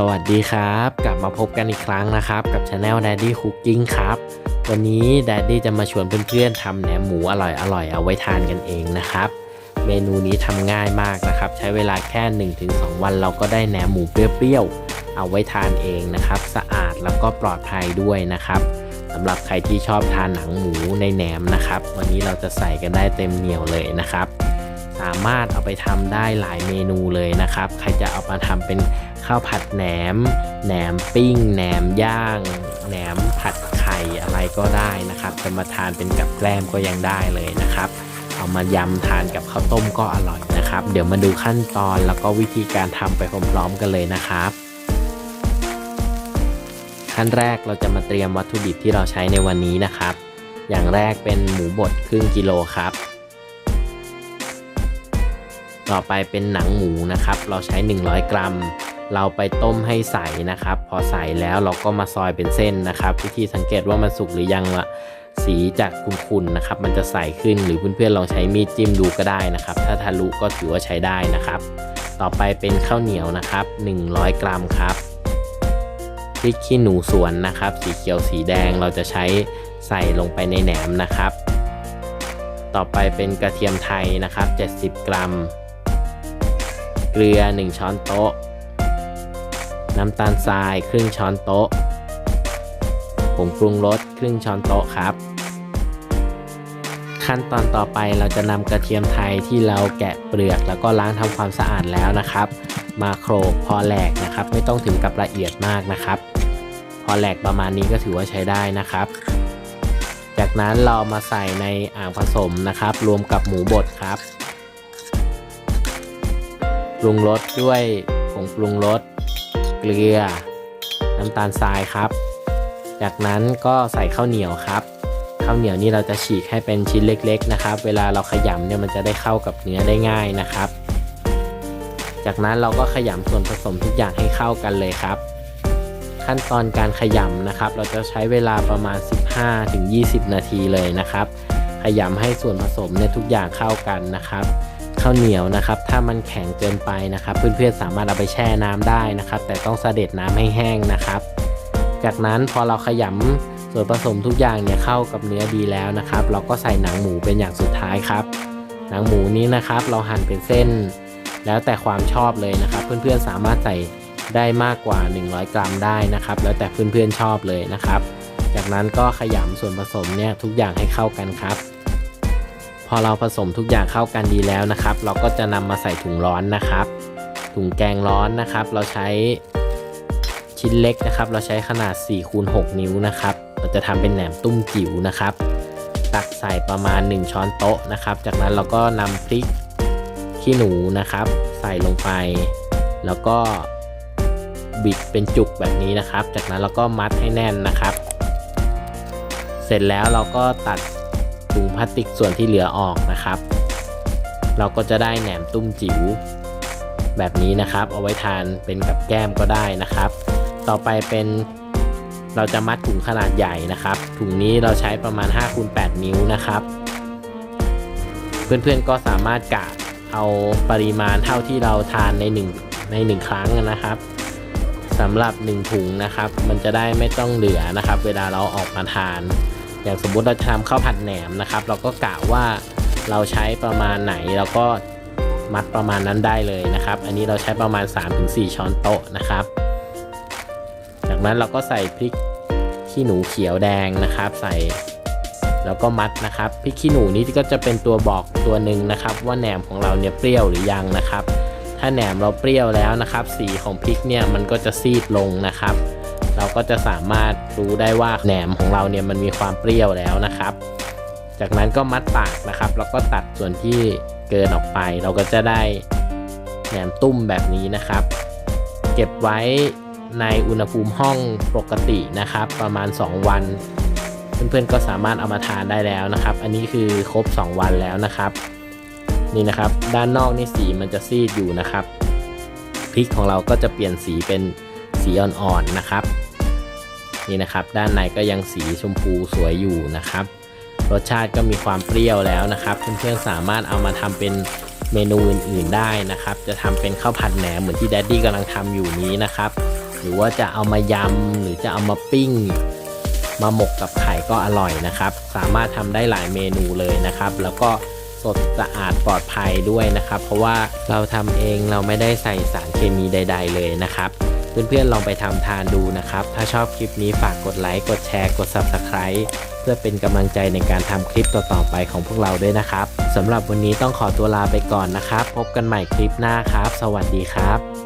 สวัสดีครับ กลับมาพบกันอีกครั้งนะครับ กับช anel Daddy Cooking ครับ วันนี้ Daddy จะมาชวนเพื่อนๆทำแหนมหมูอร่อยๆ เอาไว้ทานกันเองนะครับ เมนูนี้ทำง่ายมากนะครับ ใช้เวลาแค่ 1-2 วันเราก็ได้แหนมหมูเปรี้ยวๆ เอาไว้ทานเองนะครับ สะอาดแล้วก็ปลอดภัยด้วยนะครับสำหรับใครที่ชอบทานหนังหมูในแหนมนะครับ วันนี้เราจะใส่กันได้เต็มเหนียวเลยนะครับ สามารถเอาไปทำได้หลายเมนูเลยนะครับ ใครจะเอามาทำเป็น ข้าวผัดแหนม แหนมปิ้ง แหนมย่าง แหนมผัดไข่อะไรก็ได้นะครับ จะมาทานเป็นกับแกล้มก็ยังได้เลยนะครับ เอามายำทานกับข้าวต้มก็อร่อยนะครับ เดี๋ยวมาดูขั้นตอนแล้วก็วิธีการทำไปพร้อมๆกันเลยนะครับขั้นแรกเราจะมาเตรียมวัตถุดิบที่เราใช้ในวันนี้นะครับ อย่างแรกเป็นหมูบดครึ่งกิโลครับ ต่อไปเป็นหนังหมูนะครับ เราใช้ 100 กรัม เราไปต้มให้ใสนะครับ พอใสแล้วเราก็มาซอยเป็นเส้นนะครับ วิธีสังเกตว่ามันสุกหรือยังละสีจากขุ่นๆนะครับ มันจะใสขึ้นหรือเพื่อนๆลองใช้มีดจิ้มดูก็ได้นะครับ ถ้าทะลุก็ถือว่าใช้ได้นะครับ ต่อไปเป็นข้าวเหนียวนะครับ 100 กรัมครับพริกขี้หนูสวนนะครับ สีเขียวสีแดงเราจะใช้ใส่ลงไปในแหนมนะครับ ต่อไปเป็นกระเทียมไทยนะครับ 70 กรัม เกลือ 1 ช้อนโต๊ะ น้ำตาลทรายครึ่งช้อนโต๊ะ ผงปรุงรสครึ่งช้อนโต๊ะครับ ขั้นตอนต่อไปเราจะนำกระเทียมไทยที่เราแกะเปลือกแล้วก็ล้างทำความสะอาดแล้วนะครับ มาโขลกพอแหลกนะครับ ไม่ต้องถึงกับละเอียดมากนะครับ พอแหลกประมาณนี้ก็ถือว่าใช้ได้นะครับ จากนั้นเรามาใส่ในอ่างผสมนะครับ รวมกับหมูบดครับปรุงรสด้วยผงปรุงรส เกลือ น้ำตาลทรายครับ จากนั้นก็ใส่ข้าวเหนียวครับ ข้าวเหนียวนี่เราจะฉีกให้เป็นชิ้นเล็กๆนะครับ เวลาเราขยำเนี่ยมันจะได้เข้ากับเนื้อได้ง่ายนะครับ จากนั้นเราก็ขยำส่วนผสมทุกอย่างให้เข้ากันเลยครับ ขั้นตอนการขยำนะครับ เราจะใช้เวลาประมาณ 15-20 นาทีเลยนะครับ ขยำให้ส่วนผสมเนี่ยทุกอย่างเข้ากันนะครับ ข้าวเหนียวนะครับ ถ้ามันแข็งเกินไปนะครับ เพื่อนๆสามารถเอาไปแช่น้ำได้นะครับ แต่ต้องเสด็จน้ำให้แห้งนะครับ จากนั้นพอเราขยำส่วนผสมทุกอย่างเนี่ยเข้ากับเนื้อดีแล้วนะครับ เราก็ใส่หนังหมูเป็นอย่างสุดท้ายครับ หนังหมูนี้นะครับ เราหั่นเป็นเส้น แล้วแต่ความชอบเลยนะครับ เพื่อนๆสามารถใส่ได้มากกว่า 100 กรัมได้นะครับ แล้วแต่เพื่อนๆชอบเลยนะครับ จากนั้นก็ขยำส่วนผสมเนี่ยทุกอย่างให้เข้ากันครับ พอเราผสมทุกอย่างเข้ากันดีแล้วนะครับ เราก็จะนำมาใส่ถุงร้อนนะครับ ถุงแกงร้อนนะครับ เราใช้ชิ้นเล็กนะครับ เราใช้ขนาด4คูณ6นิ้วนะครับ เราจะทำเป็นแหนมตุ้มจิ๋วนะครับ ตักใส่ประมาณ 1 ช้อนโต๊ะนะครับ จากนั้นเราก็นำพริกขี้หนูนะครับ ใส่ลงไป แล้วก็บิดเป็นจุกแบบนี้นะครับ จากนั้นเราก็มัดให้แน่นนะครับ เสร็จแล้วเราก็ตัด ถุงพลาสติกส่วนที่เหลือออกนะครับ เราก็จะได้แหนมตุ้มจิ๋วแบบนี้นะครับ เอาไว้ทานเป็นกับแก้มก็ได้นะครับ ต่อไปเป็นเราจะมัดถุงขนาดใหญ่นะครับ ถุงนี้เราใช้ประมาณ5คูณ8นิ้วนะครับ เพื่อนๆก็สามารถกะเอาปริมาณเท่าที่เราทานใน1ใน1ครั้งนะครับสำหรับ 1 ถุงนะครับ มันจะได้ไม่ต้องเหลือนะครับ เวลาเราออกมาทาน อย่างสมมุติเราจะทำข้าวผัดแหนมนะครับ เราก็กะว่าเราใช้ประมาณไหนเราก็มัดประมาณนั้นได้เลยนะครับ อันนี้เราใช้ประมาณ 3-4 ช้อนโต๊ะนะครับ จากนั้นเราก็ใส่พริกขี้หนูเขียวแดงนะครับ ใส่แล้วก็มัดนะครับพริกขี้หนูนี้ก็จะเป็นตัวบอกตัวหนึ่งนะครับ ว่าแหนมของเราเนี่ยเปรี้ยวหรือยังนะครับ ถ้าแหนมเราเปรี้ยวแล้วนะครับ สีของพริกเนี่ยมันก็จะซีดลงนะครับ เราก็จะสามารถรู้ได้ว่าแหนมของเราเนี่ยมันมีความเปรี้ยวแล้วนะครับ จากนั้นก็มัดปากนะครับ แล้วก็ตัดส่วนที่เกินออกไป เราก็จะได้แหนมตุ้มแบบนี้นะครับ เก็บไว้ในอุณหภูมิห้องปกตินะครับ ประมาณ 2 วัน เพื่อนๆก็สามารถเอามาทานได้แล้วนะครับ อันนี้คือครบ 2 วันแล้วนะครับ นี่นะครับ ด้านนอกนี่สีมันจะซีดอยู่นะครับพริกของเราก็จะเปลี่ยนสีเป็นสีอ่อนๆนะครับ นี่นะครับ ด้านในก็ยังสีชมพูสวยอยู่นะครับ รสชาติก็มีความเปรี้ยวแล้วนะครับเพื่อนๆสามารถเอามาทำเป็นเมนูอื่นๆได้นะครับ จะทำเป็นข้าวผัดแหนมเหมือนที่แดดดี้กำลังทำอยู่นี้นะครับ หรือว่าจะเอามายำหรือจะเอามาปิ้ง มาหมกกับไข่ก็อร่อยนะครับ สามารถทำได้หลายเมนูเลยนะครับ แล้วก็สดสะอาดปลอดภัยด้วยนะครับ เพราะว่าเราทำเองเราไม่ได้ใส่สารเคมีใด ๆ เลยนะครับ เพื่อนๆลองไปทำทานดูนะครับ ถ้าชอบคลิปนี้ฝากกดไลค์กดแชร์กด Subscribe เพื่อเป็นกำลังใจในการทำคลิปต่อๆไปของพวกเราด้วยนะครับสำหรับวันนี้ต้องขอตัวลาไปก่อนนะครับ พบกันใหม่คลิปหน้าครับ สวัสดีครับ